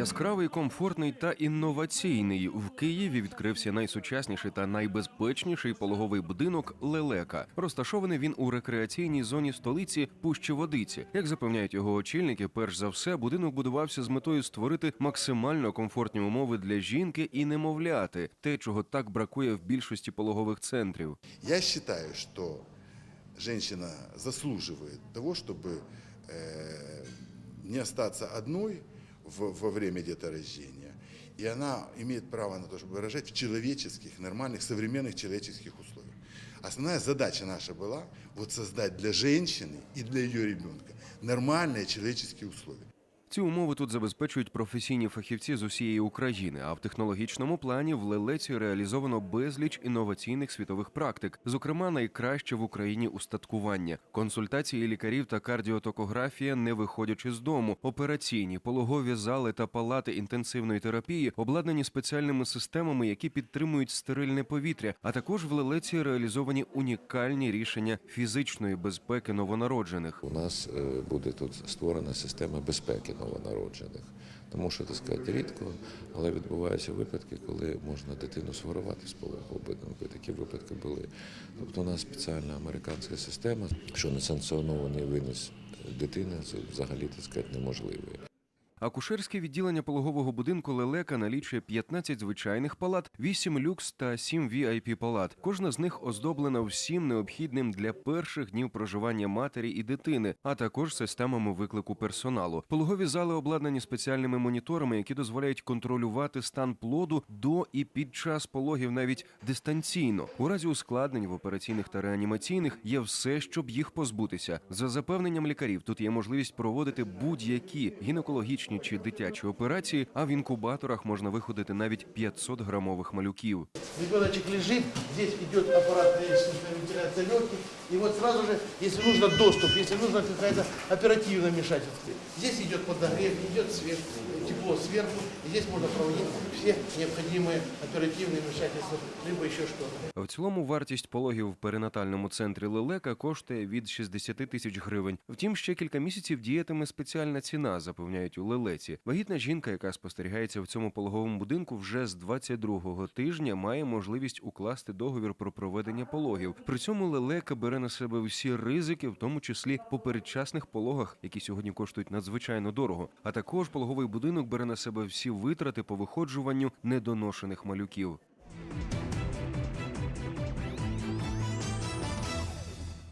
Яскравий, комфортний та інноваційний в Києві відкрився найсучасніший та найбезпечніший пологовий будинок Лелека. Розташований він у рекреаційній зоні столиці Пущеводиці. Як запевняють його очільники, перш за все будинок будувався з метою створити максимально комфортні умови для жінки і немовляти, те, чого так бракує в більшості пологових центрів. Я считаю, что женщина заслуживает того, чтобы э, не остаться одной в- во время деторождения. И она имеет право на то, чтобы рожать в человеческих, нормальных, современных человеческих условиях. Основная задача наша была вот создать для женщины и для ее ребенка нормальные человеческие условия. Ці умови тут забезпечують професійні фахівці з усієї України. А в технологічному плані в лелеці реалізовано безліч інноваційних світових практик, зокрема найкраще в Україні устаткування, консультації лікарів та кардіотокографія, не виходячи з дому, операційні, пологові зали та палати інтенсивної терапії обладнані спеціальними системами, які підтримують стерильне повітря. А також в лелеці реалізовані унікальні рішення фізичної безпеки новонароджених. У нас е, буде тут створена система безпеки новонароджених. Тому що так сказати рідко, але відбуваються випадки, коли можна дитину сварувати з пологового будинку. Такі випадки були. Тобто у нас спеціальна американська система, що несанкціонований винос дитини це взагалі так сказати неможливо. Акушерське відділення пологового будинку Лелека налічує 15 звичайних палат, 8 люкс та 7 vip палат. Кожна з них оздоблена всім необхідним для перших днів проживання матері і дитини, а також системами виклику персоналу. Пологові зали обладнані спеціальними моніторами, які дозволяють контролювати стан плоду до і під час пологів навіть дистанційно. У разі ускладнень в операційних та реанімаційних є все, щоб їх позбутися. За запевненням лікарів, тут є можливість проводити будь-які гінекологічні чи дитячі операції, а в інкубаторах можна виходити навіть 500 грамових малюків. Ребеночек лежит, здесь идет аппаратная искусственная легких, вот сразу же, если нужно доступ, если нужно какая-то оперативное вмешательство, здесь идет подогрев, идет свет, тепло сверху, и здесь можно проводить все необходимые оперативные вмешательства, либо еще что-то. В цілому вартість пологів в перинатальному центрі Лелека коштує від 60 тисяч гривень. Втім, ще кілька місяців діятиме спеціальна ціна, запевняють у Лелеці. Вагітна жінка, яка спостерігається в цьому пологовому будинку, вже з 22-го тижня має можливість укласти договір про проведення пологів. При цьому Лелека бере на себе всі ризики, в тому числі по передчасних пологах, які сьогодні коштують надзвичайно дорого. А також пологовий будинок бере на себе всі витрати по виходжуванню недоношених малюків.